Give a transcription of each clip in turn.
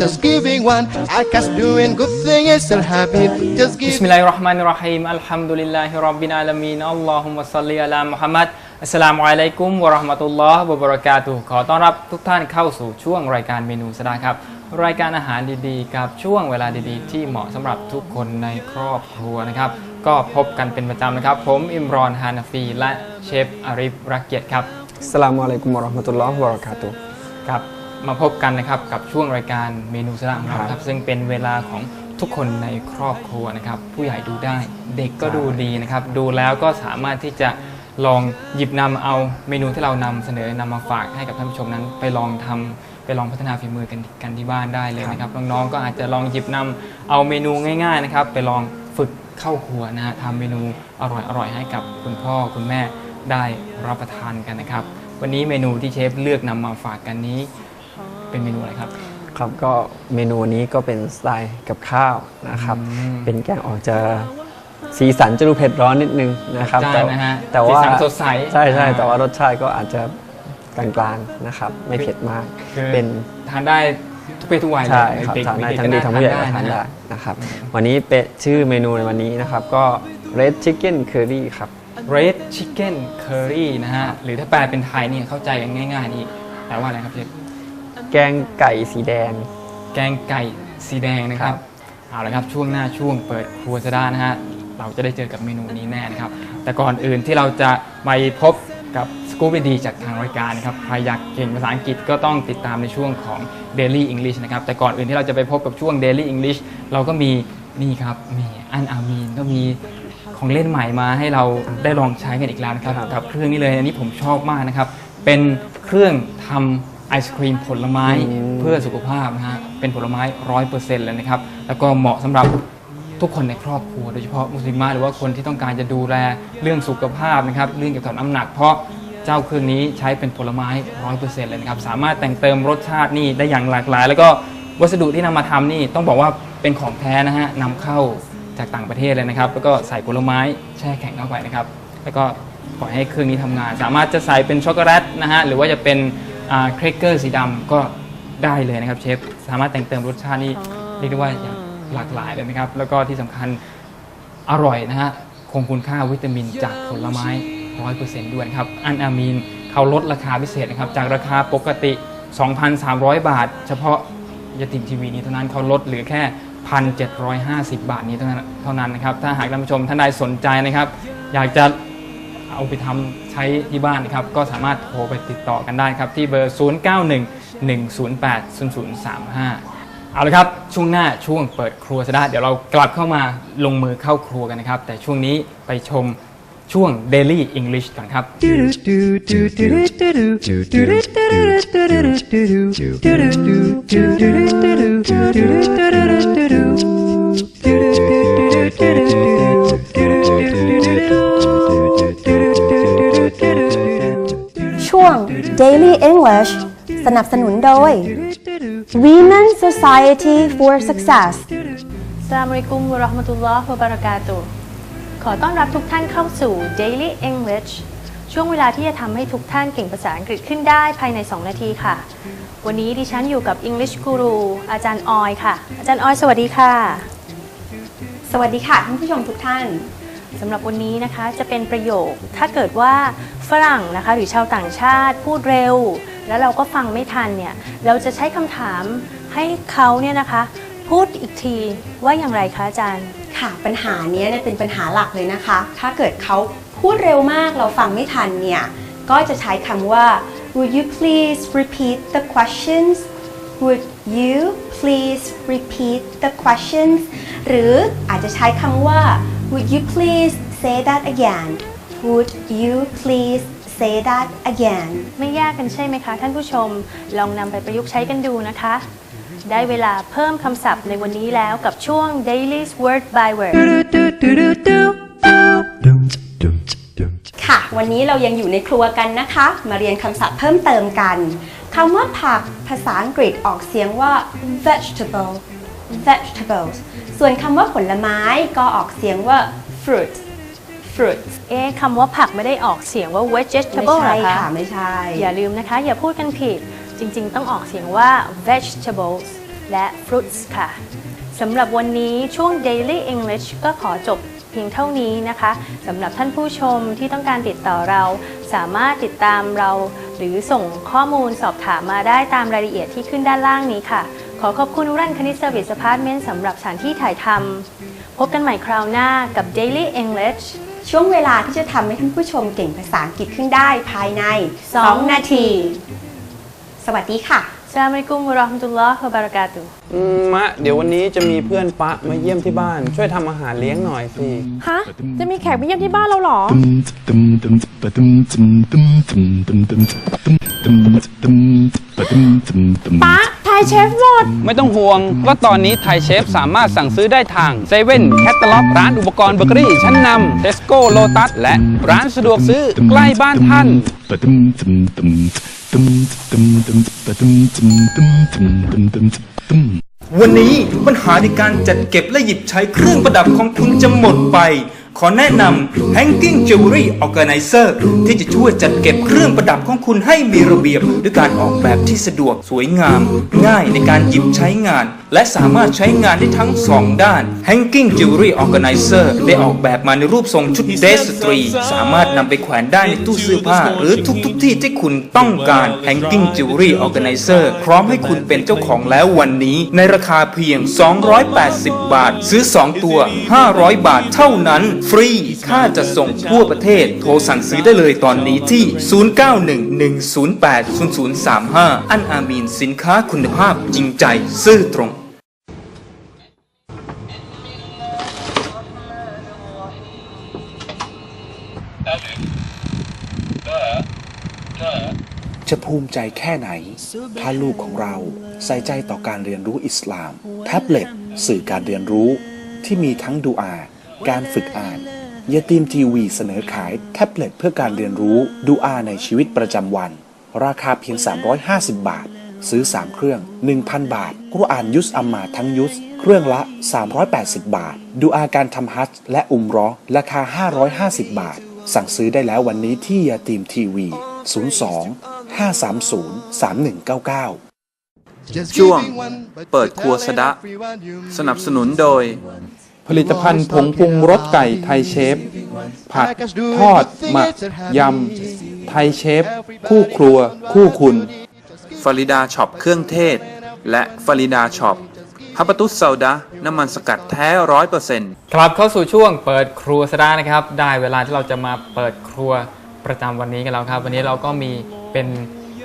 just giving one. I guess doing good thing is their habit, just บิส giving มิลลาฮิรเราะห์มานิรเราะฮีมอัลฮัมดุลิลลาฮิร็อบบิลอาลามีนอัลลอฮุมะศ็อลลิอะลามุฮัมมัดอัสสลามุอะลัยกุมวะเราะห์มะตุลลอฮ์วะบะเราะกาตุฮ์ขอต้อนรับทุกท่านเข้าสู่ช่วงรายการเมนูสดาครับ รายการอาหารดีๆ กับช่วงเวลาดีๆ ที่เหมาะสำหรับทุกคนในครอบครัวนะครับ ก็พบกันเป็นประจำนะครับ ผมอิมรอนฮานาฟีและเชฟอาริฟรักเกียรติครับอัสสลามุอะลัยกุมวะเราะห์มะตุลลอฮ์วะบะเราะกาตุฮ์ครับ มาพบกันนะครับกับช่วงรายการเมนูสระของเราครับครับ ซึ่งเป็นเวลาของทุกคนในครอบครัวนะครับ ผู้ใหญ่ดูได้เด็กก็ดูดีนะครับ ดูแล้วก็สามารถที่จะลองหยิบนำเอาเมนูที่เรานำเสนอนำมาฝากให้กับท่านผู้ชมนั้น ไปลองทำไปลองพัฒนาฝีมือกันกันที่บ้านได้เลยนะครับน้องๆก็อาจจะลองหยิบนำเอาเมนูง่าย ๆนะครับ ไปลองฝึกเข้าครัวนะฮะทำเมนูอร่อยๆให้กับคุณพ่อคุณแม่ได้รับประทานกันนะครับ วันนี้เมนูที่เชฟเลือกนำมาฝากกันนี้ เป็นเมนูอะไรครับ ครับก็เมนูนี้ก็เป็นสไตล์กับข้าวนะครับ อืม เป็นแกงออกจะสีสันจะดูเผ็ดร้อนนิดนึงนะครับ จ้าแต่นะฮะแต่ว่าสีสันสดใสใช่ใช่อ่าแต่ว่ารสชาติก็อาจจะกลางๆนะครับ ไม่เผ็ดมากคือเป็น ทานได้ทุกเพศทุกวัยเลยใช่ครับเด็กทานได้เด็กทั้งดีทั้งผู้ใหญ่ก็ะทานได้ฮะนะครับ วันนี้เป็นชื่อเมนูในวันนี้นะครับ ก็ red chicken curry ครับ red chicken curry นะฮะ หรือถ้าแปลเป็นไทยเนี่ยเข้าใจกันง่ายๆนี่แปลว่าอะไรครับเชฟ แกงไก่สีแดง แกงไก่สีแดงนะครับ เอาละครับช่วงหน้าช่วงเปิดครัวซะได้นะฮะเราจะได้เจอกับเมนูนี้แน่นะครับ แต่ก่อนอื่นที่เราจะไปพบกับสกู๊ปดีๆจากทางรายการนะครับใครอยากเก่งภาษาอังกฤษก็ต้องติดตามในช่วงของ Daily English นะครับ แต่ก่อนอื่นที่เราจะไปพบกับช่วง Daily English เราก็มีนี่ครับมีอันอามีนก็มีของเล่นใหม่มาให้เราได้ลองใช้กันอีกแล้วนะครับครับกับเครื่องนี้เลยอันนี้ผมชอบมากนะครับ เป็นเครื่องทำ ไอศครีมผลไม้เพื่อสุขภาพนะฮะเป็นผลไม้ร้อยเปอร์เซ็นต์เลยนะครับ แล้วก็เหมาะสำหรับทุกคนในครอบครัว โดยเฉพาะมุสลิมะหรือว่าคนที่ต้องการจะดูแลเรื่องสุขภาพนะครับเรื่องเกี่ยวกับน้ำหนัก เพราะเจ้าเครื่องนี้ใช้เป็นผลไม้ร้อยเปอร์เซ็นต์เลยนะครับสามารถแต่งเติมรสชาตินี่ได้อย่างหลากหลาย แล้วก็วัสดุที่นำมาทำนี่ต้องบอกว่าเป็นของแท้นะฮะนำเข้าจากต่างประเทศเลยนะครับ แล้วก็ใส่ผลไม้แช่แข็งเข้าไปนะครับ แล้วก็ปล่อยให้เครื่องนี้ทำงาน สามารถจะใส่เป็นช็อกโกแลตนะฮะหรือว่าจะเป็น เครกเกอร์สีดำก็ได้เลยนะครับเชฟสามารถแต่งเติมรสชาตินี่เรียกได้ว่าอย่างหลากหลายเลยนะครับ แล้วก็ที่สำคัญอร่อยนะฮะคงคุณค่าวิตามินจากผลไม้ 100%ด้วยนะครับ อันอามีนเขาลดราคาพิเศษนะครับ จากราคาปกติ 2,300 บาท เฉพาะยติมทีวีนี้เท่านั้นเขาลดเหลือแค่ 1,750 บาทนี้เท่านั้นเท่านั้นนะครับ ถ้าหากท่านผู้ชมท่านใดสนใจนะครับ อยากจะเอาไปทำ ใช้ที่บ้านนะครับก็สามารถโทรไปติดต่อกันได้ครับ ที่เบอร์ 0911080035 เอาละครับ ช่วงหน้าช่วงเปิดครัวซะได้เดี๋ยวเรากลับเข้ามาลงมือเข้าครัวกันนะครับ แต่ช่วงนี้ไปชมช่วง Daily English ก่อนครับ Daily English สนับสนุนโดย Women Society for Success สลามอะลัยกุมวะเราะห์มะตุลลอฮ์วะบะเราะกาตุฮ์ขอต้อนรับทุกท่านเข้าสู่ Daily English ช่วงเวลาที่จะทำให้ทุกท่านเก่งภาษาอังกฤษขึ้นได้ภายใน 2 นาทีค่ะ วันนี้ดิฉันอยู่กับ English Guru อาจารย์ออยค่ะ อาจารย์ออยสวัสดีค่ะ สวัสดีค่ะท่านผู้ชมทุกท่านสำหรับวันนี้นะคะจะเป็นประโยค ถ้าเกิดว่า ฝรั่งนะคะ หรือชาวต่างชาติพูดเร็ว แล้วเราก็ฟังไม่ทันเนี่ยเราจะใช้คำถามให้เขาเนี่ยนะคะ พูดอีกทีว่าอย่างไรคะอาจารย์ ค่ะปัญหานี้เนี่ยเป็นปัญหาหลักเลยนะคะ ถ้าเกิดเขาพูดเร็วมากเราฟังไม่ทันเนี่ยก็จะใช้คำว่า would you please repeat the questions would you please repeat the questions หรืออาจจะใช้คำว่า would you please say that again would you please say that again ไม่ยากกันใช่ไหมคะ ท่านผู้ชม ลองนำไปประยุกต์ใช้กันดูนะคะ ได้เวลาเพิ่มคำศัพท์ในวันนี้แล้วกับช่วง Daily Word by Word ค่ะ วันนี้เรายังอยู่ในครัวกันนะคะ มาเรียนคำศัพท์เพิ่มเติมกันคำว่าผักภาษาอังกฤษออกเสียงว่า vegetable vegetables ส่วนคำว่าผลไม้ก็ออกเสียงว่า fruit fruit เอ๊ะคำว่าผักไม่ได้ออกเสียงว่าไม่ vegetable ใช่เหรอค่ะคะไม่ใช่ อย่าลืมนะคะ อย่าพูดกันผิด จริงๆ ต้องออกเสียงว่า vegetables และ fruits ค่ะสำหรับวันนี้ช่วง Daily English ก็ขอจบเพียงเท่านี้นะคะสำหรับท่านผู้ชมที่ต้องการติดต่อเรา สามารถติดตามเรา หรือส่งข้อมูลสอบถามมาได้ตามรายละเอียดที่ขึ้นด้านล่างนี้ค่ะ ขอขอบคุณอุรันคณิตเซอร์วิสอพาร์ตเมนต์สำหรับสถานที่ถ่ายทำพบกันใหม่คราวหน้ากับ Daily English ช่วงเวลาที่จะทำให้ท่านผู้ชมเก่งภาษาอังกฤษขึ้นได้ภายในสอง2นาที สวัสดีค่ะ สลามอะลัยกุมวะเราะห์มะตุลลอฮ์วะบะเราะกาตุฮ์อืมมะ เดี๋ยววันนี้จะมีเพื่อนปะมาเยี่ยมที่บ้าน ช่วยทำอาหารเลี้ยงหน่อยสิ ฮะ จะมีแขกมาเยี่ยมที่บ้านเราเหรอ ป๊าทายเชฟหมด ไม่ต้องห่วงว่าตอนนี้ไทยเชฟสามารถสั่งซื้อได้ทางเซเว่นแคตตาล็อกร้านอุปกรณ์เบเกอรี่ชั้นนำเทสโก้โลตัสและร้านสะดวกซื้อใกล้บ้านท่าน วันนี้ปัญหาในการจัดเก็บและหยิบใช้เครื่องประดับของคุณจะหมดไปข อแนะนำ Hanging Jewelry Organizer ที่จะช่วยจัดเก็บเครื่องประดับของคุณให้มีระเบียบ ด้วยการออกแบบที่สะดวกสวยงาม ง่ายในการหยิบใช้งาน และสามารถใช้งานได้ทั้งสองด้าน Hanging Jewelry Organizer ได้ออกแบบมาในรูปทรงชุดเดรสตรี สามารถนำไปแขวนได้ในตู้เสื้อผ้า หรือทุกๆที่ที่คุณต้องการ Hanging Jewelry Organizer พร้อมให้คุณเป็นเจ้าของแล้ววันนี้ ในราคาเพียง 280 บาท ซื้อ 2 ตัว 500 บาทเท่านั้นฟรี ค่าจะส่งทั่วประเทศ โทรสั่งซื้อได้เลยตอนนี้ที่ 0911080035 อันอามีนสินค้าคุณภาพจริงใจ ซื่อตรงจะภูมิใจแค่ไหน ถ้าลูกของเราใส่ใจต่อการเรียนรู้อิสลาม แท็บเล็ต สื่อการเรียนรู้ที่มีทั้งดูอา การฝึกอ่านยาตีมทีวีเสนอขายแท็บเล็ตเพื่อการเรียนรู้ดูอาในชีวิตประจำวัน ราคาเพียง 350 บาท ซื้อ 3 เครื่อง 1,000 บาทกุรอานยุสอัมมาทั้งยุสเครื่องละ 380 บาท ดูอาการทำฮัจและอุมเรอราคา 550 บาท สั่งซื้อได้แล้ววันนี้ที่ยาตีมทีวี 02 530 3199ช่วง เปิดครัวสะดะ สนับสนุนโดย ผลิตภัณฑ์ผงปรุงรสไก่ไทยเชฟ ผัด ทอด หมัก ยำ ไทยเชฟ คู่ครัว คู่คุณฟาริดาช็อปเครื่องเทศ และฟาริดาช็อปฮับปะตุสซาดะน้ำมันสกัดแท้ร้อยเปอร์เซ็นต์ครับเข้าสู่ช่วงเปิดครัวสดานะครับ ได้เวลาที่เราจะมาเปิดครัวประจำวันนี้กันแล้วครับ วันนี้เราก็มีเป็น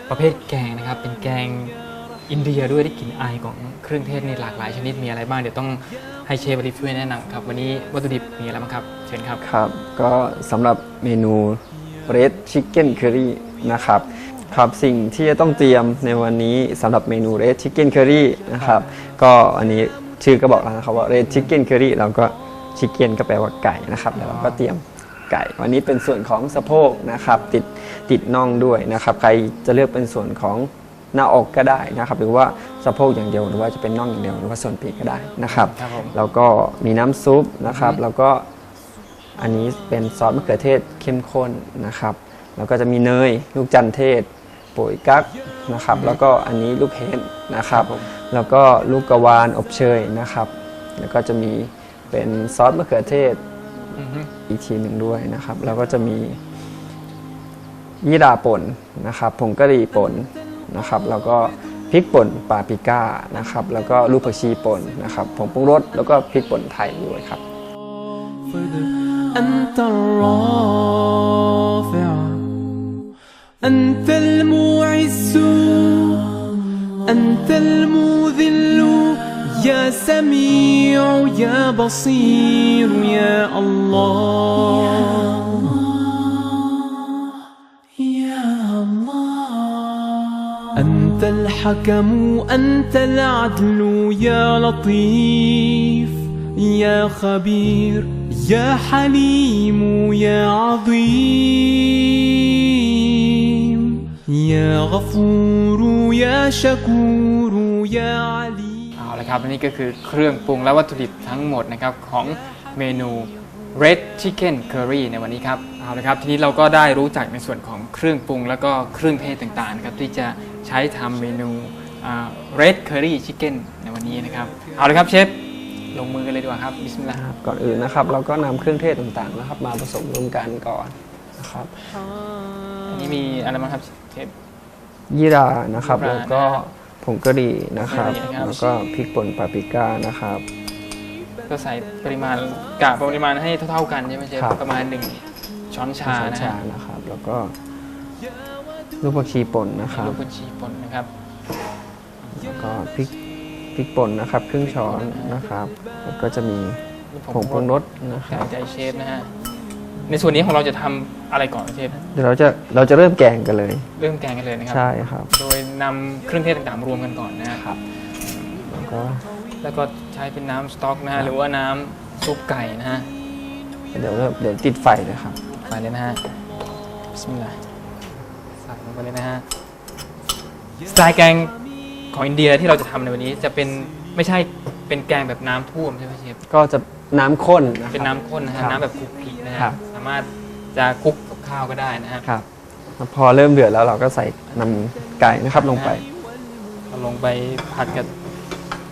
ประเภทแกงนะครับ เป็นแกงอินเดียด้วยที่กลิ่นอายของเครื่องเทศนี่หลากหลายชนิดมีอะไรบ้างเดี๋ยวต้อง ให้เชฟบริฟช่วยแนะนำครับ วันนี้วัตถุดิบมีอะไรบ้างครับ เชิญครับ ครับ ก็สำหรับเมนู Red Chicken Curry นะครับ ครับสิ่งที่จะต้องเตรียมในวันนี้สำหรับเมนู Red Chicken Curry นะครับ ก็อันนี้ชื่อก็บอกแล้วนะครับว่า Red Chicken Curry เราก็ Chicken ก็แปลว่าไก่นะครับแล้วเราก็เตรียมไก่ วันนี้เป็นส่วนของสะโพกนะครับ ติดติดน่องด้วยนะครับ ใครจะเลือกเป็นส่วนของ หน้าอกก็ได้นะครับหรือว่าสะโพกอย่างเดียวหรือว่าจะเป็นน่องอย่างเดียวหรือว่าส่วนปีกก็ได้นะครับครับผม แล้วก็มีน้ำซุปนะครับ แล้วก็อันนี้เป็นซอสมะเขือเทศเข้มข้นนะครับ แล้วก็จะมีเนยลูกจันทร์เทศปุ๋ยกั๊กนะครับ แล้วก็อันนี้ลูกเห็ดนะครับ แล้วก็ลูกกระวานอบเชยนะครับ แล้วก็จะมีเป็นซอสมะเขือเทศ อือฮึ อีกทีหนึ่งด้วยนะครับ แล้วก็จะมียี่หร่าป่นนะครับผงกะหรี่ป่น นะครับ แล้วก็พริกป่นปาปริก้านะครับ แล้วก็ลูกผักชีป่นนะครับ ผงปรุงรส แล้วก็พริกป่นไทยด้วยครับ أنت الرافع أنت المعز أنت المذل يا سميع يا بصير يا الله أنت الحكم أنت العدل يا لطيف يا خبير يا حليم يا عظيم يا غفور يا شكور يا عليم เอาละครับและนี่ก็คือเครื่องปรุงและวัตถุดิบทั้งหมดนะครับของเมนู Red Chicken Curry ในวันนี้ครับเอาละครับทีนี้เราก็ได้รู้จักในส่วนของเครื่องปรุง แล้วก็เครื่องเทศต่างๆนะครับที่จะ ใช้ทำเมนูอ่า Red Curry Chicken ในวันนี้นะครับ เอาละครับเชฟ ลงมือกันเลยดีกว่าครับ บิสมิลลาห์ครับก่อนอื่นนะครับ เราก็นำเครื่องเทศต่างๆนะครับ มาผสมรวมกันก่อนนะครับอันนี้มีอะไรบ้างครับเชฟ ยี่รานะครับ ยี่ราแล้วก็ผงกะหรี่นะครับผงกะหรี่นะครับ แล้วก็พริกป่นปาปริก้านะครับ ก็ใส่ปริมาณกะปริมาณให้เท่าๆกันใช่ไหมเชฟ ครับ ประมาณหนึ่งช้อนชาช้อนนะชาฮะนะครับ แล้วก็ ลูกผักชีป่นนะครับลูกกุนชีป่นนะครับแล้วก็พริกพริกป่นนะครับ ครึ่งช้อนนะครับแล้วก็จะมีผงปรุงรสนะคใส่รับใจเชฟนะฮะในส่วนนี้ของเราจะทำอะไรก่อนเชฟเดี๋ยวเราจะเราจะเริ่มแกงกันเลย เริ่มแกงกันเลยนะครัใช่ครับ โดยนำเครื่องเทศต่างๆมารวมกันก่อนนะครับแล้วก็แล้วก็ใช้เป็นน้ำสต๊อกนะฮะหรือว่าน้ำซุปไก่นะฮะเดี๋ยวเริ่มเดี๋ยวติดไฟเลยครับไปเลยนะฮะบิสมิลลาห์ ใส่ลงไปเลยนะฮะสไตล์แกงของอินเดียที่เราจะทำในวันนี้ จะเป็นไม่ใช่เป็นแกงแบบน้ำท่วมใช่ไหมเชฟก็จะน้ำข้นนะครับ เป็นน้ำข้นนะฮะครับน้ำแบบคลุกคลิกนะฮะครับสามารถจะคลุกกับข้าวก็ได้นะฮะครับ พอเริ่มเดือดแล้วเราก็ใส่นำไก่นะครับลงไป เอาลงไปผัดกับ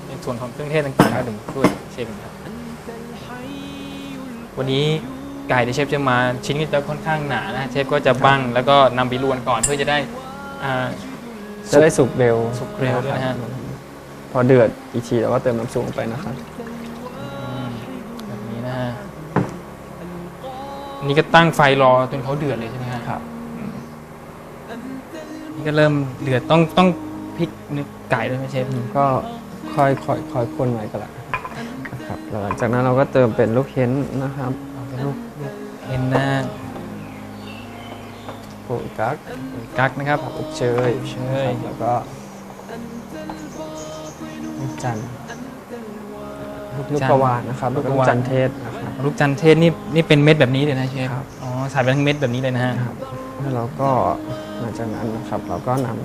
ในส่วนของเครื่องเทศต่างๆครับถึงช่วยเชฟครับวันนี้ ไก่ที่เชฟจะมาชิ้นก็จะค่อนข้างหนานะเชฟก็จะบั้งแล้วก็นำไปลวนก่อนเพื่อจะได้อ่าจะได้สุกเร็วสุกเร็วด้วยนะฮะพอเดือดอีกทีเราก็เติมน้ำซุปลงไปนะครับ อืมแบบนี้นะฮะอันนี่ก็ตั้งไฟรอจนเขาเดือดเลยใช่ไหมฮะครับนี่ก็เริ่มเดือดต้องต้องพริกเนื้อไก่ด้วยไหมเชฟก็ค่อยค่อยค่อยคนไว้ก็แล้วนะครับแล้วหลังจากนั้นเราก็เติมเป็นลูกเห็นนะครับเอาเป็น ลูกลูกเห็นนะโปูกักกักนะครับอบเชยอบเชยนะครับแล้วก็ลูกจันทร์ลูกประวานนะครับแล้วก็ลูกจันทร์เทศนะครับลูกจันทร์เทศนี่นี่เป็นเม็ดแบบนี้เลยนะเชฟครับอ๋อใส่ไปทั้งเม็ดแบบนี้เลยนะฮะครับแล้วเราก็หลังจากนั้นนะครับ เราก็นำ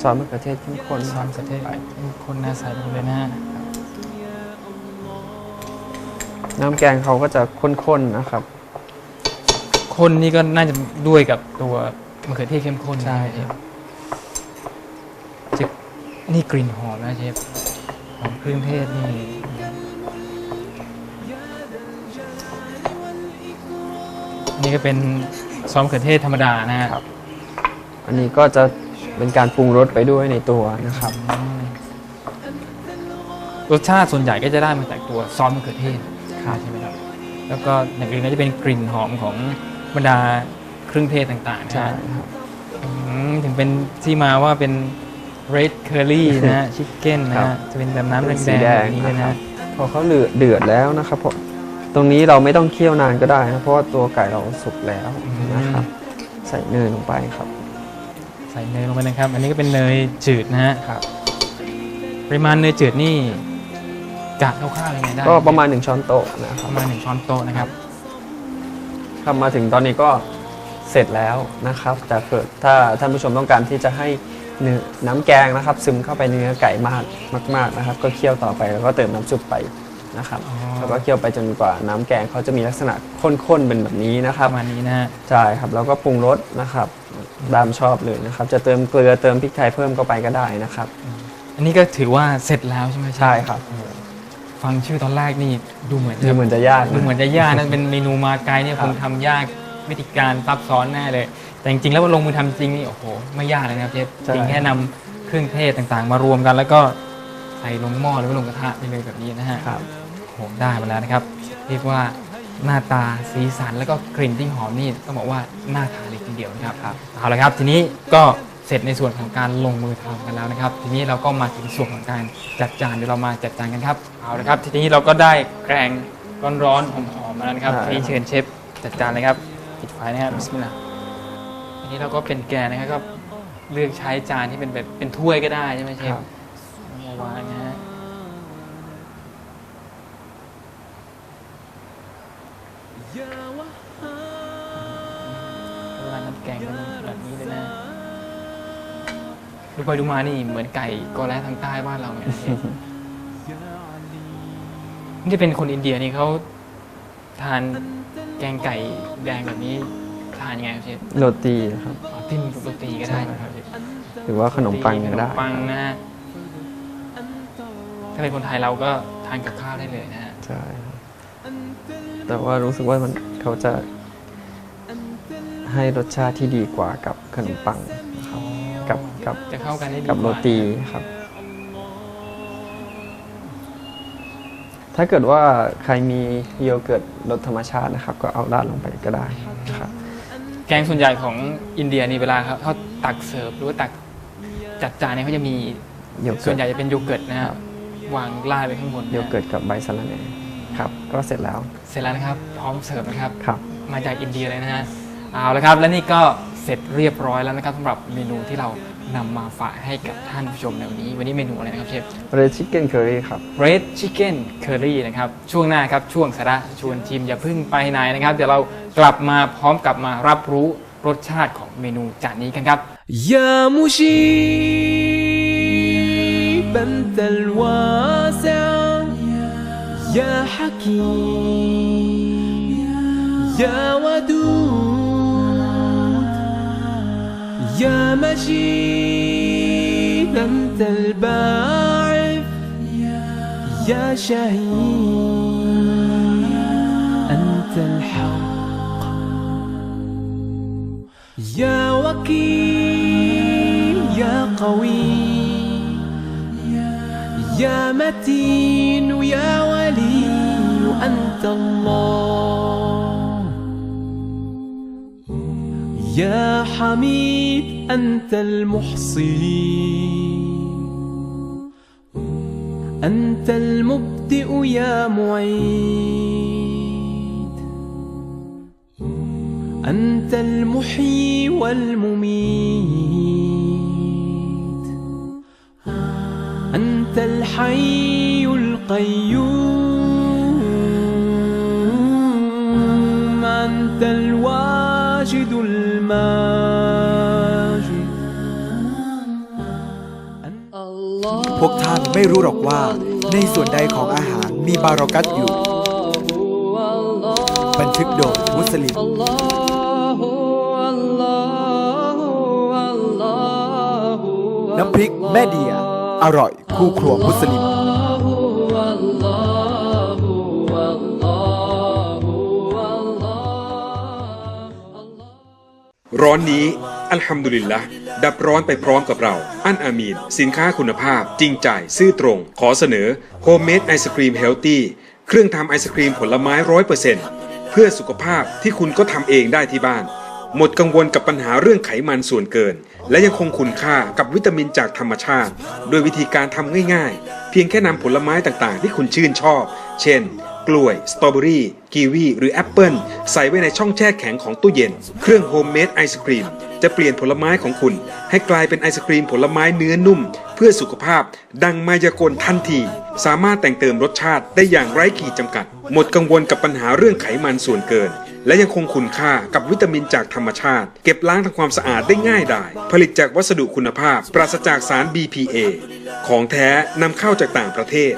ซอสมะเขือเทศเข้มข้นซอสมะเขือเทศคนน่าใส่ไปเลยนะฮะ น้ำแกงเขาก็จะข้นๆนะครับ คนนี่ก็น่าจะด้วยกับตัวมะเขือเทศเข้มข้นนะใช่เชฟจะนี่กลิ่นหอมนะเชฟหอมเครื่องเทศนี่นี่ก็เป็นซอสมะเขือเทศธรรมดานะฮะอันนี้ก็จะเป็นการปรุงรสไปด้วยในตัวนะครับอืมรสชาติส่วนใหญ่ก็จะได้มาจากตัวซอสมะเขือเทศ ใช่ไหมครับ แล้วก็อย่างอื่นก็จะเป็นกลิ่นหอมของบรรดาเครื่องเทศต่างๆนะใช่ฮะครับ อืมถึงเป็นที่มาว่าเป็น red curry นะฮะชิคเก้นนะครัฮะบจะเป็นแบบน้ำแดสีงๆแดแบงบนี้เลยนะนะครับพอเขาเดือดเดือดแล้วนะครับผมตรงนี้เราไม่ต้องเคี่ยวนานก็ได้นะเพราะว่าตัวไก่เราสุกแล้วนะครับ ใส่เนยลงไปครับ ใส่เนยลงไปนะครับ อันนี้ก็เป็นเนยจืดนะฮะครับ ปริมาณเนยจืดนี่ กะคร่าวๆยังไงได้ก็ประมาณ 1 ช้อนโต๊ะนะคปรับระมาณหนึ่งช้อนโต๊ะนะครับ ครับมาถึงตอนนี้ก็เสร็จแล้วนะครับ แต่เกิดถ้าท่านผู้ชมต้องการที่จะให้เนื้อน้ำแกงนะครับ ซึมเข้าไปในเนื้อไก่มากมาก ๆนะครับ ก็เคี่ยวต่อไปแล้วก็เติมน้ำซุปไปนะครับอ๋อ แล้วก็เคี่ยวไปจนกว่าน้ำแกงเขาจะมีลักษณะข้นๆเป็นแบบนี้นะคปรับ ระมาณนี้นะฮะใช่ครับแล้วก็ปรุงรสนะครับตามชอบเลยนะครับ จะเติมเกลือเติมพริกไทยเพิ่มเข้าไปก็ได้นะครับ อันนี้ก็ถือว่าเสร็จแล้วใช่ไหมใช่ครับ ฟังชื่อตอนแรกนี่ดูเหมือนดูเหมือนจะยากดูนะเหมือนจะยากนะเป็นเมนูมาไกลเนี่ยครัคบงทำยากวิธีการซับซ้อนแน่เลย แต่จริงๆแล้วว่าลงมือทำจริงนี่โอ้โหไม่ยากเลยนะครับเชฟใช่จริงแค่นำเครื่องเทศต่างๆ มารวมกัน แล้วก็ใส่ลงหม้อหรือว่าลงกระทะไปเลยแบบนี้นะฮะ ครับโอ้โหได้มาแล้วนะครับ เรียกว่าหน้าตาสีสันแล้วก็กลิ่นที่หอมนี่ต้องบอกว่าน่าทานเลยทีเดียวนะครับครับเอาละครับ ทีนี้ก็ เสร็จในส่วนของการลงมือทำกันแล้วนะครับ ทีนี้เราก็มาถึงส่วนของการจัดจานเดี๋ยวเรามาจัดจานกันครับเอาละครับทีนี้เราก็ได้แกงร้อนๆหอมๆมาแล้วนะครับใช่ทีนี้เชิญเชฟจัดจานเลยครับปิดไฟนะครับบิสมิลลาห์ทีนี้เราก็เป็นแกงนะครับก็เลือกใช้จานที่เป็นแบบเป็นถ้วยก็ได้ใช่ไหมเชฟครับมาวางนะ ดูไปดูมานี่เหมือนไก่กอแร้ทางใต้บ้านเราเนี่ยเชฟนี่เป็นคนอินเดียนี่เขาทานแกงไก่แดงแบบนี้ทานยังไงครับเชฟโรตีครับอ๋อติ้มกับโรตีก็ได้นะครับเชฟหรือว่าขนมปังขก็นได้ มปังนะฮะถ้าเป็นคนไทยเราก็ทานกับข้าวได้เลยนะฮะ ใช่ครับแต่ว่ารู้สึกว่ามันเขาจะให้รสชาติที่ดีกว่ากับขนมปังนะครับ กับกับจะเข้ากันได้ดีกับกโรว่าตีครับ ถ้าเกิดว่าใครมีโยเกิร์ตรสธรรมชาตินะครับ ก็เอาราดลงไปก็ได้ครับแกงส่วนใหญ่ของอินเดียนี่เวลาเขาเขาตักเสิร์ฟหรือว่าตักจัดจานเนี่ยเขาจะมีโยเกิร์ต ส่วนใหญ่จะเป็นโยเกิร์ตนะฮะวางราดไปข้างบนนะโยเกิร์ตกับใบสะระแหน่ครับ ก็เสร็จแล้วเสร็จแล้วนะครับ พร้อมเสิร์ฟนะครับ ครับ มาจากอินเดียเลยนะฮะเอาละครับ และนี่ก็เสร็จเรียบร้อยแล้วนะครับสำหรับเมนูที่เรา นำมาฝากให้กับท่านผู้ชมในวันนี้ วันนี้เมนูอะไรนะครับเชฟ เรดชิคเก้นเคอรี่ครับ Red Chicken Curry นะครับ ช่วงหน้าครับ ช่วงสาระชวนชิมอย่าเพึ่งไปไหนนะครับ เดี๋ยวเรากลับมาพร้อมกับมารับรู้รสชาติของเมนูจานนี้กันครับ يا مجيب أنت الواسع يا حكيم يا ودود يا مجيد أنت الباعث. يا شهيد أنت الحق. يا وكيل يا قوي. يا متين يا ولي أنت الله. يا حميد أنت المحصي أنت المبدئ يا معيد. أنت المحيي والمميت. أنت الحي القيوم. أنت الواجد الماجد พวกท่านไม่รู้หรอกว่า ในส่วนใดของอาหารมีบารอกัตอยู่ บันทึกโดยมุสลิมน้ำพริกแม่เดีย อร่อยคู่ครัวมุสลิม ร้อนนี้ อัลฮัมดุลิลละ ดับร้อนไปพร้อมกับเรา อันอามีน สินค้าคุณภาพ จริงใจ ซื่อตรง ขอเสนอโฮมเมดไอศครีมเฮลตี้เครื่องทำไอศครีมผลไม้ร้อยเปอร์เซ็นต์เพื่อสุขภาพที่คุณก็ทำเองได้ที่บ้าน หมดกังวลกับปัญหาเรื่องไขมันส่วนเกิน และยังคงคุณค่ากับวิตามินจากธรรมชาติ โดยวิธีการทำง่ายๆ เพียงแค่นำผลไม้ต่างๆ ที่คุณชื่นชอบ เช่นกล้วย สตรอเบอรี่ กีวี หรือแอปเปิลใส่ไว้ในช่องแช่แข็งของตู้เย็น เครื่องโฮมเมดไอศครีม จะเปลี่ยนผลไม้ของคุณ ให้กลายเป็นไอศครีมผลไม้เนื้อนุ่ม เพื่อสุขภาพ ดังมายากลทันที สามารถแต่งเติมรสชาติได้อย่างไร้ขีดจำกัด หมดกังวลกับปัญหาเรื่องไขมันส่วนเกิน และยังคงคุณค่ากับวิตามินจากธรรมชาติ เก็บล้างทำความสะอาดได้ง่ายดายผลิตจากวัสดุคุณภาพ ปราศจากสาร BPA ของแท้นำเข้าจากต่างประเทศ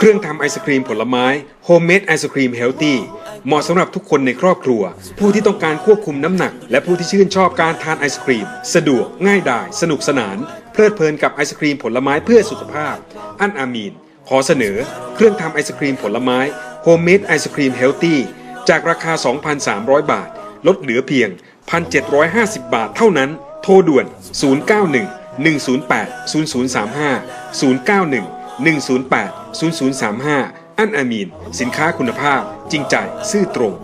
เครื่องทำไอศครีมผลไม้โฮมเมดไอศครีมเฮลตี้เหมาะสำหรับทุกคนในครอบครัว ผู้ที่ต้องการควบคุมน้ำหนัก และผู้ที่ชื่นชอบการทานไอศครีม สะดวกง่ายดาย สนุกสนาน เพลิดเพลินกับไอศครีมผลไม้เพื่อสุขภาพ อันอามีน ขอเสนอ เครื่องทำไอศครีมผลไม้โฮมเมดไอศครีมเฮลตี้จากราคา 2,300 บาท ลดเหลือเพียง 1,750 บาทเท่านั้น โทรด่วน 091 108 0035 091 108 0035 อันอามีน สินค้าคุณภาพจริงใจซื่อตรง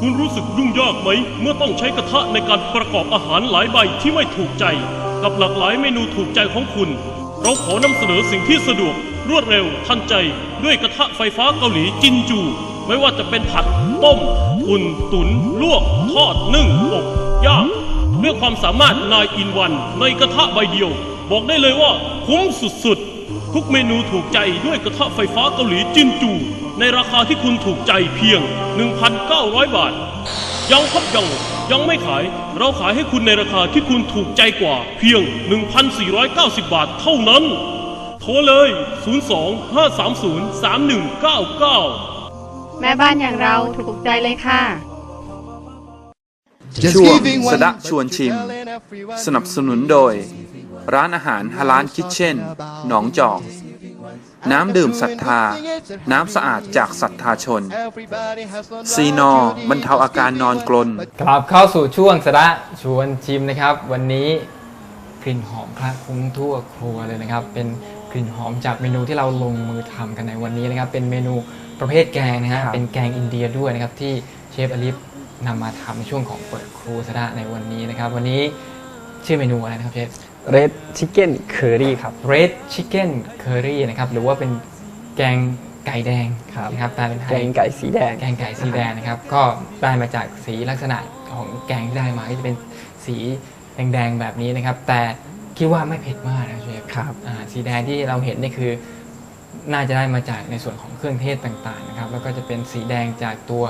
คุณรู้สึกยุ่งยากไหม เมื่อต้องใช้กระทะในการประกอบอาหารหลายใบที่ไม่ถูกใจ กับหลากหลายเมนูถูกใจของคุณ เราขอนำเสนอสิ่งที่สะดวก รวดเร็วทันใจ ด้วยกระทะไฟฟ้าเกาหลีจินจู ไม่ว่าจะเป็นผัด ต้มอุ่นตุนลวก ทอดนึ่งอบย่างเลือกความสามารถนายอินวันในกระทะใบเดียว บอกได้เลยว่าคุ้มสุดๆ ทุกเมนูถูกใจด้วยกระทะไฟฟ้าเกาหลีจินจู ในราคาที่คุณถูกใจเพียง 1,900 บาท ยังครับยังยังไม่ขาย เราขายให้คุณในราคาที่คุณถูกใจกว่าเพียง 1,490 บาทเท่านั้น โทรเลย 02 530 3199 แม่บ้านอย่างเราถูกใจเลยค่ะ Just ช่วง giving ส one ดะชวนชิม สนับสนุนโดย ร้านอาหารฮาลานคิทเช่น หนองจอก น้ำดื่มศรัทธา น้ำสะอาดจากศรัทธาชน ซีนอบรรเทาอาการนอนกลน กลับเข้าสู่ช่วงสระชวนชิมนะครับ วันนี้กลิ่นหอมคละคลุ้งทั่วครัวเลยนะครับ เป็นกลิ่นหอมจากเมนูที่เราลงมือทำกันในวันนี้นะครับ เป็นเมนูประเภทแกงนะฮะเป็นแกงอินเดียด้วยนะครับที่เชฟอลิฟนำมาทำในช่วงของเปิดครัวสระในวันนี้นะครับ วันนี้ชื่อเมนูอะไรนะครับเชฟ Red Chicken Curry ครับ Red Chicken Curry นะครับหรือว่าเป็นแกงไก่แดงครับนะครับแปลเป็นไทยแกงไก่สีแดง แกงไก่สีแดงนะครับ ก็ได้มาจากสีลักษณะของแกงที่ได้มาก็จะเป็นสีแดงๆแบบนี้นะครับ แต่คิดว่าไม่เผ็ดมากนะเชฟครับ อ่าสีแดงที่เราเห็นนี่คือ น่าจะได้มาจากในส่วนของเครื่องเทศต่างๆนะครับ แล้วก็จะเป็นสีแดงจากตัว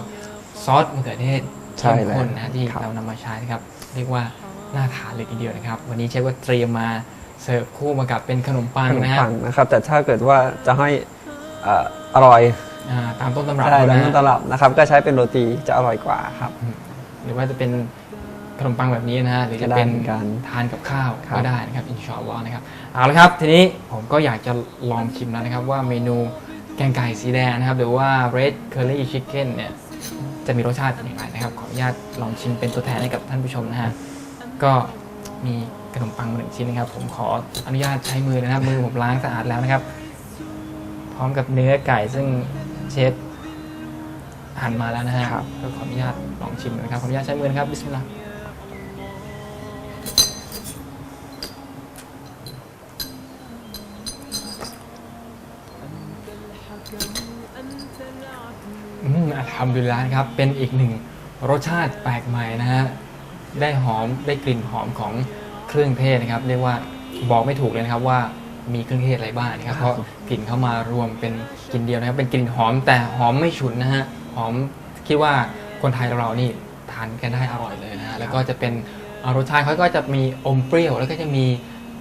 ซอสมะเขือเทศใช่เข้มแล้วข้นนะที่ครับ เรานำมาใช้นะครับ เรียกว่า น่าทานเลยทีเดียวนะครับ วันนี้เชฟก็เตรียมมาเสิร์ฟคู่มากับเป็นขนมปังขนมนะฮะปังนะครับ แต่ถ้าเกิดว่าจะให้เอ่ออร่อยอ่าตามต้นตำรับใช่เขาแล้วนะต้นตลับนะครับ ก็ใช้เป็นโรตีจะอร่อยกว่าครับ หรือว่าจะเป็นขนมปังแบบนี้นะฮะหรือจะก็ได้เป็นเหมือนกันทานกับข้าวครับ ก็ได้นะครับอินชาอัลลอฮ์นะครับเอาละครับทีนี้ผมก็อยากจะลองชิมแล้วนะครับว่าเมนูแกงไก่สีแดงนะครับ หรือว่า red curry chicken เนี่ยจะมีรสชาติเป็นอย่างไรนะครับขออนุญาตลองชิมเป็นตัวแทนให้กับท่านผู้ชมนะฮะ ก็มีขนมปังมาหนึ่งชิ้นนะครับ ผมขออนุญาตใช้มือนะครับ มือผมล้างสะอาดแล้วนะครับ พร้อมกับเนื้อไก่ซึ่งเชฟหั่นมาแล้วนะฮะก็ขออนุญาตลองชิมนะครับขออนุญาตใช้มือนะครับบิสมิลลาห์อืมอัลฮัมดุลิลลาห์นะครับเป็นอีกหนึ่งรสชาติแปลกใหม่นะฮะ ได้หอมได้กลิ่นหอมของเครื่องเทศนะครับ เรียกว่าบอกไม่ถูกเลยนะครับว่ามีเครื่องเทศอะไรบ้างนะครับ เพราะกลิ่นเข้ามารวมเป็นกลิ่นเดียวนะครับ เป็นกลิ่นหอมแต่หอมไม่ฉุนนะฮะหอมคิดว่าคนไทยเรานี่ทานกันได้อร่อยเลยนะฮะแล้วก็จะเป็นอ่ารสชาติเขาก็จะมีอมเปรี้ยวแล้วก็จะมี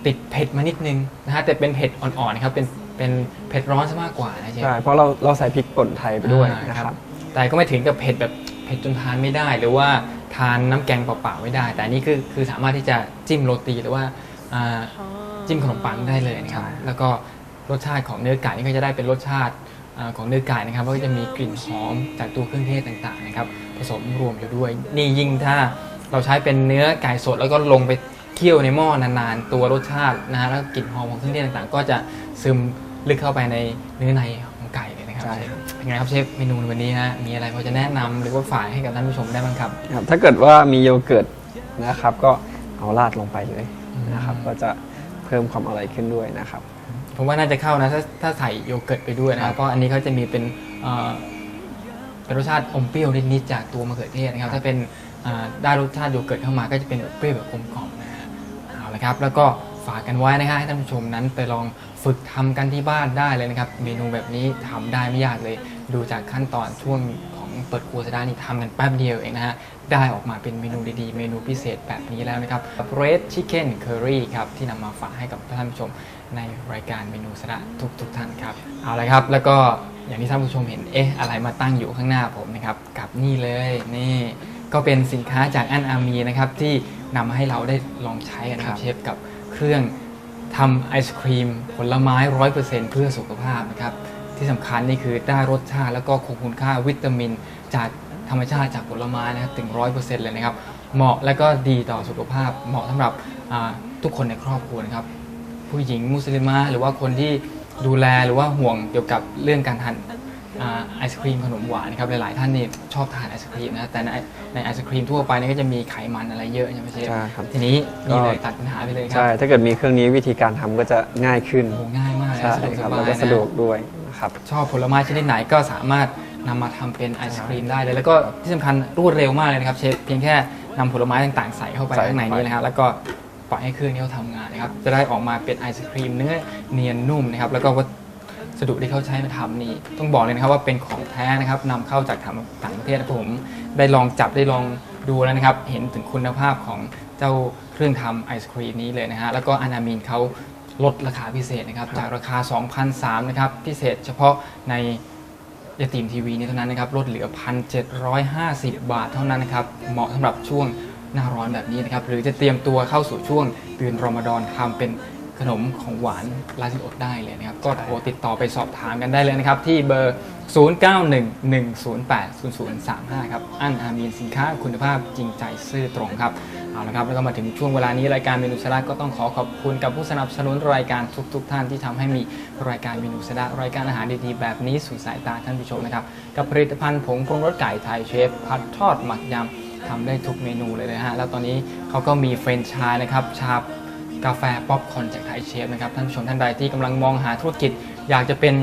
ติดเผ็ดมานิดนึงนะฮะแต่เป็นเผ็ดอ่อนๆนะครับเป็นเป็นเผ็ดร้อนซะมากกว่านะเชฟใช่เพราะเราเราใส่พริกป่นไทยไปด้วยอ่านะครับ แต่ก็ไม่ถึงกับเผ็ดแบบเผ็ดจนทานไม่ได้หรือว่า ทานน้ำแกงเปล่าๆไม่ได้ แต่อันนี่คือคือสามารถที่จะจิ้มโรตีหรือว่าอ่าจิ้มขนมปังได้เลยนะครับแล้วก็รสชาติของเนื้อไก่นี่ก็จะได้เป็นรสชาติอ่าของเนื้อไก่นะครับแล้วก็จะมีกลิ่นหอมจากตัวเครื่องเทศต่างๆนะครับผสมรวมอยู่ด้วย นี่ยิ่งถ้าเราใช้เป็นเนื้อไก่สดแล้วก็ลงไปเคี่ยวในหม้อนานๆ ตัวรสชาตินะฮะแล้วก็กลิ่นหอมของเครื่องเทศต่างๆ ก็จะซึมลึกเข้าไปในเนื้อใน ครับใช่ เชฟเป็นไงครับเชฟเมนูในวันนี้ฮะมีอะไรพอจะแนะนำหรือว่าฝากให้กับท่านผู้ชมได้บ้างครับ ครับถ้าเกิดว่ามีโยเกิร์ตนะครับก็เอาราดลงไปเลยนะครับ ก็จะเพิ่มความอร่อยขึ้นด้วยนะครับ ผมว่าน่าจะเข้านะถ้าถ้าใส่โยเกิร์ตไปด้วยนะครับเพราะอันนี้เขาจะมีเป็นเอ่อเป็นรสชาติอมเปรี้ยวนิดๆจากตัวมะเขือเทศนะครับ ถ้าเป็นอ่าได้รสชาติโยเกิร์ตเข้ามาก็จะเป็นแบบเปรี้ยวแบบกลมกล่อมนะฮะเอาละครับ แล้วก็ ฝากกันไว้นะฮะให้ท่านผู้ชมนั้นไปลองฝึกทำกันที่บ้านได้เลยนะครับ เมนูแบบนี้ทำได้ไม่ยากเลย ดูจากขั้นตอนช่วงของเปิดครัวจะได้นี่ทำกันแป๊บเดียวเองนะฮะได้ออกมาเป็นเมนูดีๆ เมนูพิเศษแบบนี้แล้วนะครับ Red Chicken Curry ครับ ที่นำมาฝากให้กับท่านผู้ชมในรายการเมนูสระทุกทุกๆท่านครับ เอาละครับ แล้วก็อย่างที่ท่านผู้ชมเห็น เอ๊ะ อะไรมาตั้งอยู่ข้างหน้าผมนะครับ กับนี่เลย นี่ก็เป็นสินค้าจากอันอามีนะครับ ที่นำมาให้เราได้ลองใช้กันนะครับเชฟกับ เครื่องทำไอศครีมผลไม้ร้อยเปอร์เซ็นต์เพื่อสุขภาพนะครับที่สำคัญนี่คือได้รสชาติแล้วก็คงคุณค่าวิตามิน จากธรรมชาติจากผลไม้นะครับถึงร้อยเปอร์เซ็นต์เลยนะครับ เหมาะและก็ดีต่อสุขภาพ เหมาะสำหรับทุกคนในครอบครัวนะครับผู้หญิงมุสลิมะหรือว่าคนที่ดูแลหรือว่าห่วงเกี่ยวกับเรื่องการทาน ไอศครีมขนมหวานนะครับหลายๆท่านนี่ชอบทานไอศครีมนะแต่ในในไอศครีมทั่วไปนี่ก็จะมีไขมันอะไรเยอะใช่ไหมเชฟใช่ครับทีนี้นี่เลยก็ตัดปัญหาไปเลยครัใช่ถ้าเกิดมีเครื่องนี้วิธีการทำก็จะง่ายขึ้นโอ้ง่ายมากเลยใช่สะดวกครับสบายแล้วก็นะสะดวกด้วยนะครับชอบผลไม้ชนิดไหนก็สามารถนำมาทำเป็นไอศครีมได้เลย แล้วก็ที่สำคัญรวดเร็วมากเลยนะครับเชฟเพียงแค่นำผลไม้ต่างๆ ใส่เข้าไปใส่ข้างในเข้าไปนี้นะฮะแล้วก็ปล่อยให้เครื่องนี้เขาทำงานนะครับจะได้ออกมาเป็นไอศครีมเนื้อเนียนนุ่มนะครับแล้วก็วั สดุที่เขาใช้มาทำนี่ต้องบอกเลยนะครับว่าเป็นของแท้นะครับนำเข้าจากต่างต่างประเทศนะครับผม ได้ลองจับได้ลองดูแล้วนะครับ เห็นถึงคุณภาพของเจ้าเครื่องทำไอศครีมนี้เลยนะฮะแล้วก็อนามีนเขาลดราคาพิเศษนะครับ จากราคา 2,003นะครับพิเศษเฉพาะในยาตีมทีวีนี้เท่านั้นนะครับลดเหลือ 1,750 บาทเท่านั้นนะครับเหมาะสำหรับช่วงหน้าร้อนแบบนี้นะครับหรือจะเตรียมตัวเข้าสู่ช่วงเดือนรอมฎอนทำเป็น ขนมของหวานลาซิโอดได้เลยนะครับ ก็โทรติดต่อไปสอบถามกันได้เลยนะครับ ที่เบอร์ 0911080035 ครับอันอามีนสินค้าคุณภาพจริงใจซื่อตรงครับเอาละครับแล้วก็มาถึงช่วงเวลานี้รายการเมนูสลัดก็ต้องขอขอบคุณกับผู้สนับสนุนรายการทุกๆท่านที่ทำให้มีรายการเมนูสลัดรายการอาหารดีๆแบบนี้สู่สายตาท่านผู้ชมนะครับกับผลิตภัณฑ์ผงปรุงรสไก่ไทยเชฟผัดทอดหมักยำทำได้ทุกเมนูเลยนะฮะแล้วตอนนี้เขาก็มีเฟรนช์ชายนะครับชาบ กาแฟป๊อปคอนจากไทยเชฟนะครับท่านผู้ชมท่านใดที่กำลังมองหาธุรกิจ อยากจะเป็น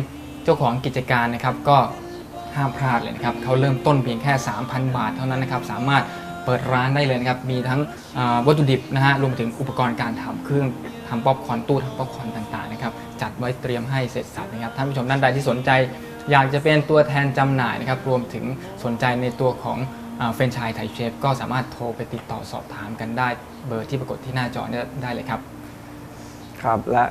เจ้าของกิจการนะครับ ก็ห้ามพลาดเลยนะครับเขาเริ่มต้นเพียงแค่ 3,000 บาทเท่านั้นนะครับ สามารถเปิดร้านได้เลยนะครับ มีทั้งวัตถุดิบนะฮะรวมถึงอุปกรณ์การทำเครื่องทำป๊อปคอนตู้ทำป๊อปคอนต่างๆนะครับจัดไว้เตรียมให้เสร็จสับนะครับท่านผู้ชมท่านใดที่สนใจ อยากจะเป็นตัวแทนจำหน่ายนะครับรวมถึงสนใจในตัวของ เฟรนชายไทยเชฟก็สามารถโทรไปติดต่อสอบถามกันได้เบอร์ที่ปรากฏที่หน้าจอเนี่ยได้เลยครับ ครับและ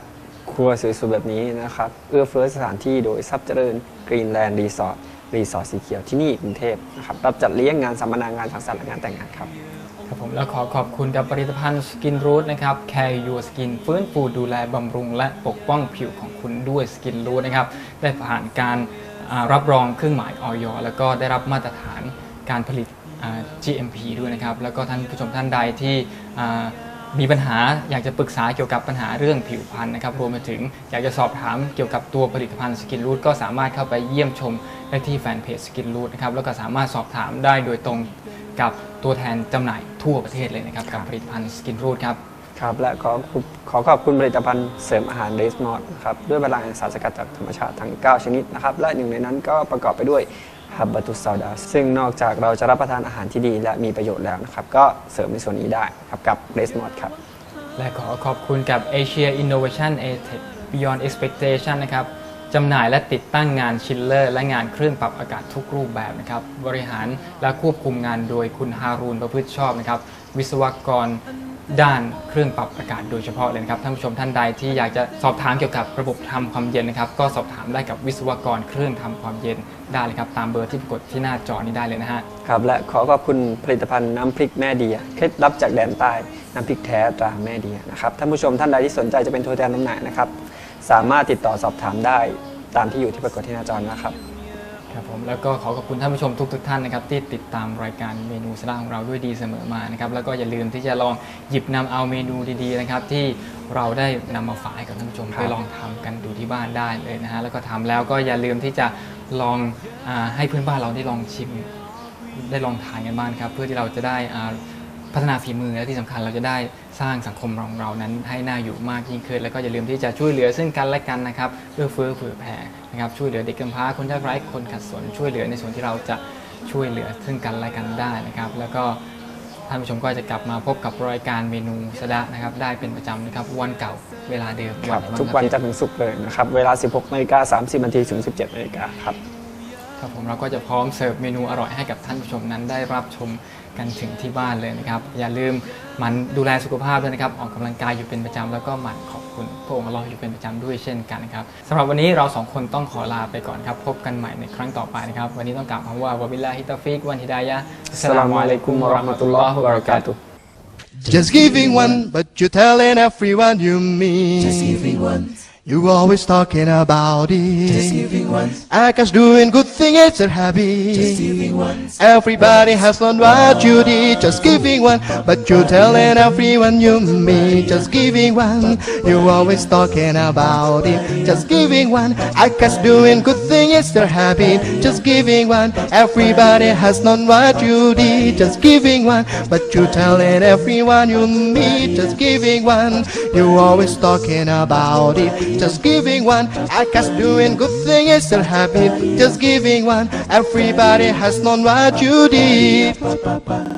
ครัวสวยๆแบบนี้นะครับ เอื้อเฟื้อสถานที่โดยทรัพย์เจริญกรีนแลนด์รีสอร์ทรีสอร์ทสีเขียวที่นี่กรุงเทพนะครับรับจัดเลี้ยงงานสัมมนางานสังสรรค์และงานแต่งงานครับครับผมแล้วขอขอบคุณกับผลิตภัณฑ์สกินรูทนะครับ Care Your Skin ฟื้นฟูดูแลบำรุง และปกป้องผิวของคุณด้วยสกินรูทนะครับ ได้ผ่านการอ่ารับรองเครื่องหมายออยแล้วก็ได้รับมาตรฐานการผลิตอ่า GMP ด้วยนะครับ แล้วก็ท่านผู้ชมท่านใดที่มีปัญหาอยากจะปรึกษาเกี่ยวกับปัญหาเรื่องผิวพรรณนะครับ รวมไปถึงอยากจะสอบถามเกี่ยวกับตัวผลิตภัณฑ์สกินรูทก็สามารถเข้าไปเยี่ยมชมได้ที่แฟนเพจสกินรูทนะครับ แล้วก็สามารถสอบถามได้โดยตรงกับตัวแทนจำหน่ายทั่วประเทศเลยนะครับกับผลิตภัณฑ์สกินรูทครับครับ และขอขอขอบคุณผลิตภัณฑ์เสริมอาหารเดสมอดนะครับด้วยพลังแห่งสารสกัดจากธรรมชาติทั้ง 9 ชนิดนะครับ และหนึ่งในนั้นก็ประกอบไปด้วย ฮับบัตุสซาดาซึ่งนอกจากเราจะรับประทานอาหารที่ดีและมีประโยชน์แล้วนะครับ ก็เสริมในส่วนนี้ได้ครับกับเดสมอดครับ และขอขอบคุณกับ Asia Innovation a t e c Beyond Expectation นะครับจำหน่ายและติดตั้งงานชิลเลอร์ และงานเครื่องปรับอากาศทุกรูปแบบนะครับ บริหารและควบคุมงานโดยคุณฮารูนประพฤติชอบนะครับ วิศวกร ด้านเครื่องปรับอากาศโดยเฉพาะเลยนะครับท่านผู้ชมท่านใดที่อยากจะสอบถามเกี่ยวกับระบบทำความเย็นนะครับ ก็สอบถามได้กับวิศวกรเครื่องทำความเย็นได้เลยครับ ตามเบอร์ที่ปรากฏที่หน้าจอนี้ได้เลยนะฮะครับและขอขอบคุณผลิตภัณฑ์น้ำพริกแม่เดียเคล็ดลับจากแดนใต้น้ำพริกแท้ตราแม่เดียนะครับท่านผู้ชมท่านใดที่สนใจจะเป็นตัวแทนจำหน่ายนะครับสามารถติดต่อสอบถามได้ตามที่อยู่ที่ปรากฏที่หน้าจอนะครับ ครับผมแล้วก็ขอขอบคุณท่านผู้ชมทุกๆท่านนะครับที่ติดตามรายการเมนูสลาของเราด้วยดีเสมอมานะครับแล้วก็อย่าลืมที่จะลองหยิบนำเอาเมนูดีๆนะครับที่เราได้นำมาฝากให้กับท่านผู้ชมครับไปลองทำกันดูที่บ้านได้เลยนะฮะแล้วก็ทำแล้วก็อย่าลืมที่จะลองอาให้เพื่อนบ้านเราได้ลองชิมได้ลองทานกันบ้างครับ เพื่อที่เราจะได้อ่าพัฒนาฝีมือและที่สำคัญเราจะได้สร้างสังคมของเรานั้นให้น่าอยู่มากยิ่งขึ้น แล้วก็อย่าลืมที่จะช่วยเหลือซึ่งกันและกันนะครับเพื่อเฟื้อเผื่อแผ่ นะครับช่วยเหลือเด็กกำพร้าคนยากไร้คนขัดสนช่วยเหลือในส่วนที่เราจะช่วยเหลือซึ่งกันและกันได้นะครับ แล้วก็ท่านผู้ชมก็จะกลับมาพบกับรายการเมนูสะดะนะครับ ได้เป็นประจำนะครับวันเก่าเวลาเดิมครับไหบ้างทุกวันครับจันทร์ถึงศุกร์เลยนะครับ เวลา 16นาฬิกา30นาทีถึง 17นาฬิกาครับครับผมเราก็จะพร้อมเสิร์ฟเมนูอร่อยให้กับท่านผู้ชมนั้นได้รับชม กันถึงที่บ้านเลยนะครับ อย่าลืมหมันดูแลสุขภาพด้วยนะครับ ออกกำลังกายอยู่เป็นประจำแล้วก็หมั่นขอบคุณพระองค์อัลเลอฮ์อยู่เป็นประจำด้วยเช่นกันนะครับสำหรับวันนี้เราสองคนต้องขอลาไปก่อนครับ พบกันใหม่ในครั้งต่อไปนะครับ วันนี้ต้องกล่าวคำว่าวะบิลลาฮิตาฟิกวันฮิดายะฮ์อัสสลามุอะลัยกุมวะเราะห์มะตุลลอฮ์วะบะเราะกาตุฮ์ Just giving one, but you're telling everyone you meet. Just giving one. You always talking about it. Just giving one. Akash doing good thing, it's a habit. Just giving one. Everybody has learned what you did. Just giving one, but you're telling everyone you meet. Just giving one. You always talking about it. Just giving one. Akash doing good thing, it's their habit. Just giving one. Everybody has known what you did. Just giving one, but you're telling everyone you meet. Just giving one. You always talking about it. Just giving one. Akash doing good thing, it's their habit. Just giving one. Everybody has known what you did.